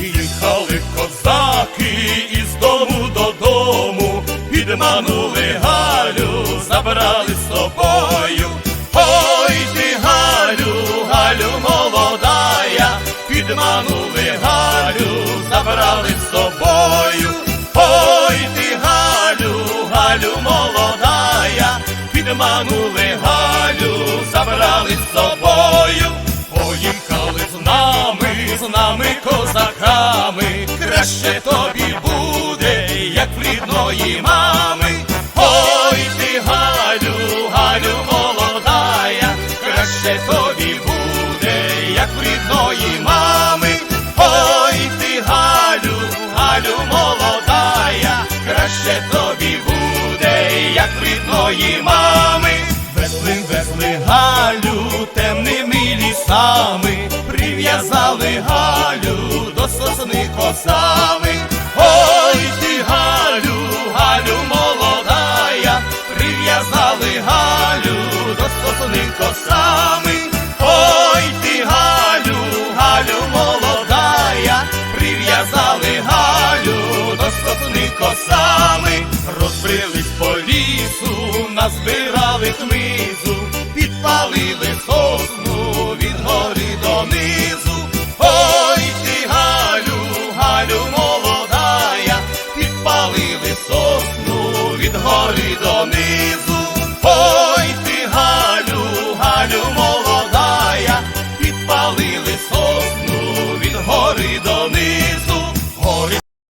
Їхали козаки із дому додому, підманули Галю, забрали з собою. Ой ти Галю, Галю молодая, підманули Галю, забрали з собою. Ой ти Галю, Галю молодая, підманули Галю, забрали з собою. Як мами. Ой ти Галю, Галю молодая, краще тобі буде, як в рідної мами. Ой ти Галю, Галю молодая, краще тобі буде, як в рідної мами. Везли, везли Галю темними лісами, прив'язали Галю до сосни косами. Гали Галю, до сосни косами, ой ти Галю, Галю молодая, прив'язали Галю, до сосни косами, розбрились по лісу, назбирали хмизу, підпалили сосну від гори донизу, ой ти Галю, Галю молодая, підпалили сосну.